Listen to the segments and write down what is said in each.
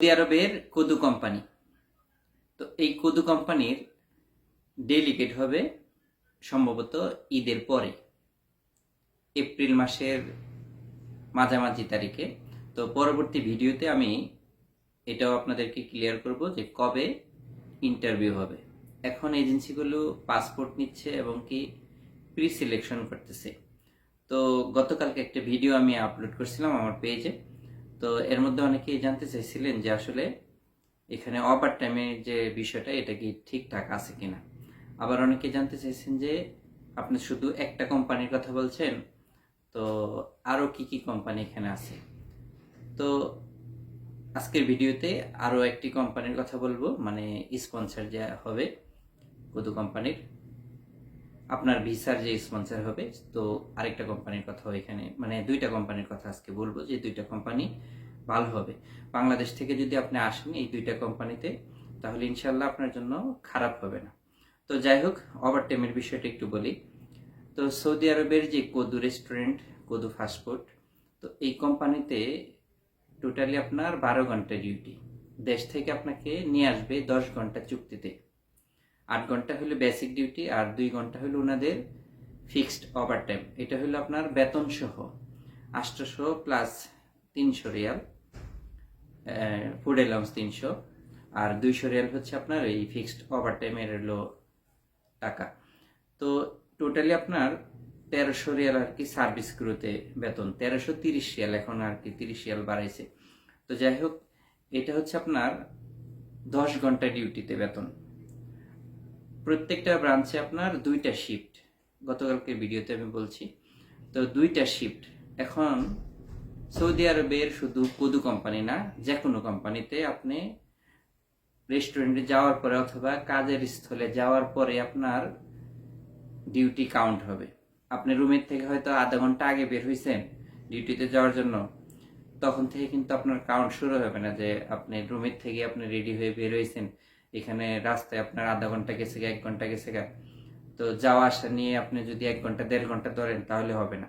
Saudi আরবের কদু company. তো এই কদু কোম্পানির ডেলিগেট হবে সম্ভবত ঈদের পরে, এপ্রিল মাসের মাঝামাঝি তারিখে। তো পরবর্তী ভিডিওতে আমি এটাও আপনাদেরকে ক্লিয়ার করব যে কবে ইন্টারভিউ হবে। এখন এজেন্সিগুলো পাসপোর্ট নিচ্ছে এবং কি প্রি সিলেকশন করতেছে। তো গতকালকে একটা ভিডিও আমি আপলোড করছিলাম আমার পেজে তো এর মধ্যে অনেকেই জানতে চাইছিলেন যে আসলে এখানে অপার টাইমের যে বিষয়টা, এটা কি ঠিকঠাক আছে কিনা? আবার অনেকে জানতে চাইছেন যে আপনি শুধু একটা কোম্পানির কথা বলছেন, তো আরও কি কি কোম্পানি এখানে আছে? তো আজকের ভিডিওতে আরও একটি কোম্পানির কথা বলব মানে স্পন্সর যে হবে, কদু কোম্পানির আপনার ভিসার যে স্পন্সর হবে, তো আরেকটা কোম্পানির কথা এখানে মানে দুইটা কোম্পানির কথা আজকে বলব যে দুইটা কোম্পানি ভালো হবে। বাংলাদেশ থেকে যদি আপনি আসেন এই দুইটা কোম্পানিতে তাহলে ইনশাল্লাহ আপনার জন্য খারাপ হবে না। তো যাই হোক ওভার টাইমের বিষয়টা একটু বলি। তো সৌদি আরবের যে কদু রেস্টুরেন্ট কদু ফাস্টফুড তো এই কোম্পানিতে টোটালি আপনার বারো ঘণ্টা ডিউটি দেশ থেকে আপনাকে নিয়ে আসবে দশ ঘণ্টা চুক্তিতে। আট ঘণ্টা হলো বেসিক ডিউটি আর দুই ঘণ্টা হলো ওনাদের ফিক্সড ওভার টাইম এটা হলো আপনার বেতন সহ আটশোশো প্লাস তিনশো রিয়াল ফুড অ্যালাউন্স তিনশো আর দুইশো রিয়াল হচ্ছে আপনার এই ফিক্সড ওভার টাইমের হলো টাকা। তো টোটালি আপনার তেরোশো রিয়াল আর কি সার্ভিস ক্রুতে বেতন, তেরোশো তিরিশ রিয়াল, এখন আর কি তিরিশ রিয়াল বাড়াইছে। তো যাই হোক, এটা হচ্ছে আপনার দশ ঘণ্টা ডিউটিতে বেতন। প্রত্যেকটা ব্রাঞ্চে আপনার দুইটা শিফট গতকালকে ভিডিওতে আমি বলছি, তো দুইটা শিফট এখন সৌদি আরবের শুধু কদু কোম্পানি না যে কোনো কোম্পানিতে আপনি রেস্টুরেন্টে যাওয়ার পরে অথবা কাজের স্থলে যাওয়ার পরে আপনার ডিউটি কাউন্ট হবে। আপনি রুমের থেকে হয়তো আধা ঘণ্টা আগে বের হয়েছেন ডিউটিতে যাওয়ার জন্য, তখন থেকে কিন্তু আপনার কাউন্ট শুরু হবে না যে আপনি রুমের থেকে আপনি রেডি হয়ে বের হয়েছেন এখানে রাস্তায় আপনার আধা ঘণ্টা গেছে এক ঘণ্টা গেছে তো যাওয়া আসা নিয়ে আপনি যদি এক ঘণ্টা, দেড় ঘণ্টা ধরেন, তাহলে হবে না।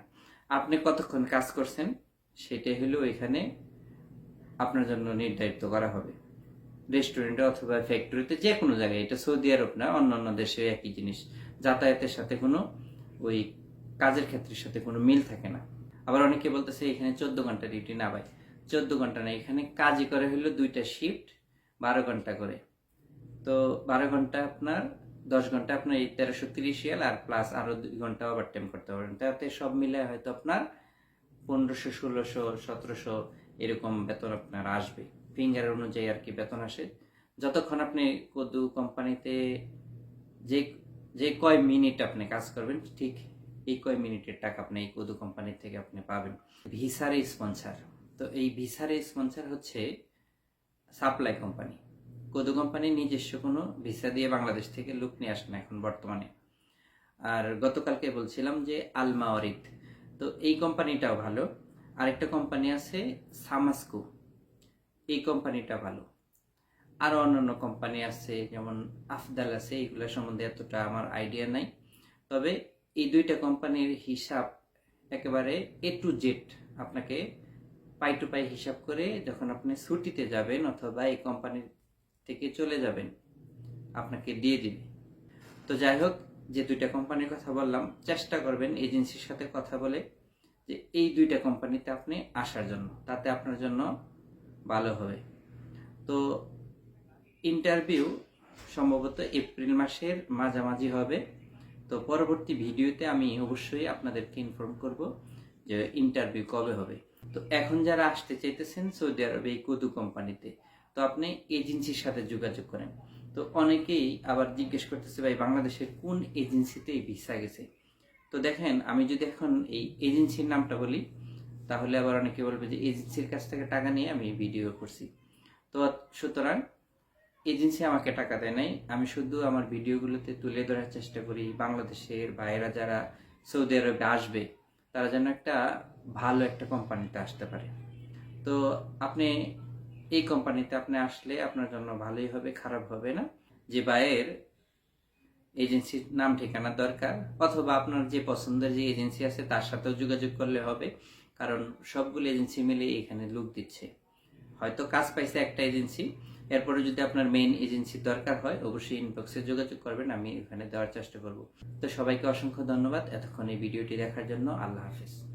আপনি কতক্ষণ কাজ করছেন? সেটাই হলো এখানে আপনার জন্য নির্ধারিত করা হবে। রেস্টুরেন্টে অথবা ফ্যাক্টরিতে যে কোনো জায়গায়, এটা সৌদি আরব না, অন্য অন্য দেশে একই জিনিস। যাতায়াতের সাথে কোনো ওই কাজের ক্ষেত্রের সাথে কোনো মিল থাকে না। আবার অনেকে বলতেছে, এখানে চোদ্দ ঘণ্টা ডিউটি না ভাই। চোদ্দ ঘণ্টা না, এখানে কাজই করে হলো দুইটা শিফট বারো ঘণ্টা করে। তো বারো ঘণ্টা আপনার, দশ ঘণ্টা আপনার এই তেরোশো তিরিশ রিয়াল আর প্লাস আরও দুই ঘণ্টা ওভার টাইম করতে পারবেন। তাতে সব মিলে হয়তো আপনার পনেরোশো, ষোলোশো, সতেরোশো এরকম বেতন আপনার আসবে। ফিঙ্গার অনুযায়ী আর কি বেতন আসে। যতক্ষণ আপনি কদু কোম্পানিতে যে যে কয় মিনিট আপনি কাজ করবেন, ঠিক এই কয় মিনিটের টাকা আপনি এই কদু কোম্পানি থেকে আপনি পাবেন। ভিসার স্পন্সার তো এই ভিসার স্পন্সার হচ্ছে সাপ্লাই কোম্পানি কদু কোম্পানি নিজস্ব কোনো ভিসা দিয়ে বাংলাদেশ থেকে লোক নিয়ে আসে না এখন বর্তমানে। আর গতকালকে বলছিলাম যে আলমাওয়ারিদ। তো এই কোম্পানিটাও ভালো। আরেকটা কোম্পানি আছে সামাসকো। এই কোম্পানিটা ভালো। আরও অন্যান্য কোম্পানি আছে, যেমন আফদাল আছে এইগুলো সম্বন্ধে এতটা আমার আইডিয়া নাই। তবে এই দুইটা কোম্পানির হিসাব একেবারে এ টু জেড আপনাকে পাই টু পাই হিসাব করে যখন আপনি ছুটিতে যাবেন অথবা এই কোম্পানি থেকে চলে যাবেন। আপনাকে দিয়ে দিবে। তো যাই হোক, যে দুইটা কোম্পানির কথা বললাম, চেষ্টা করবেন এজেন্সির সাথে কথা বলে যে এই দুইটা কোম্পানিতে আপনি আসার জন্য, তাতে আপনার জন্য ভালো হবে। তো ইন্টারভিউ সম্ভবত এপ্রিল মাসের মাঝামাঝি হবে। তো পরবর্তী ভিডিওতে আমি অবশ্যই আপনাদেরকে ইনফর্ম করব যে ইন্টারভিউ কবে হবে। তো এখন যারা আসতে চাইতেছেন সৌদি আরবে এই কদু কোম্পানিতে তো আপনি এজেন্সির সাথে যোগাযোগ করেন। তো অনেকেই আবার জিজ্ঞেস করতেছে, ভাই, বাংলাদেশের কোন এজেন্সিতে এই ভিসা গেছে? তো দেখেন, আমি যদি এখন এই এজেন্সির নামটা বলি, তাহলে আবার অনেকে বলবে যে, এজেন্সির কাছ থেকে টাকা নিয়ে আমি ভিডিও করছি। তো সুতরাং এজেন্সি আমাকে টাকা দেয় নাই। আমি শুধু আমার ভিডিওগুলোতে তুলে ধরার চেষ্টা করি, বাংলাদেশের বাইরা যারা সৌদি আরবে আসবে, তারা যেন একটা ভালো একটা কোম্পানিতে আসতে পারে। তো আপনি এই কোম্পানিতে আপনি আসলে আপনার জন্য ভালোই হবে, খারাপ হবে না। যে বাইয়ের এজেন্সির নাম, ঠিকানা দরকার, অথবা আপনার যে পছন্দের যে এজেন্সি আছে, তার সাথেও যোগাযোগ করলে হবে। কারণ সবগুলো এজেন্সি মিলে এখানে লোক দিচ্ছে। হয়তো কাজ পাইছে একটা এজেন্সি এরপরে যদি আপনার মেইন এজেন্সি দরকার হয়, অবশ্যই ইনবক্সে যোগাযোগ করবেন, আমি এখানে দেওয়ার চেষ্টা করব। তো সবাইকে অসংখ্য ধন্যবাদ এতক্ষণ এই ভিডিওটি দেখার জন্য। আল্লাহ হাফিজ।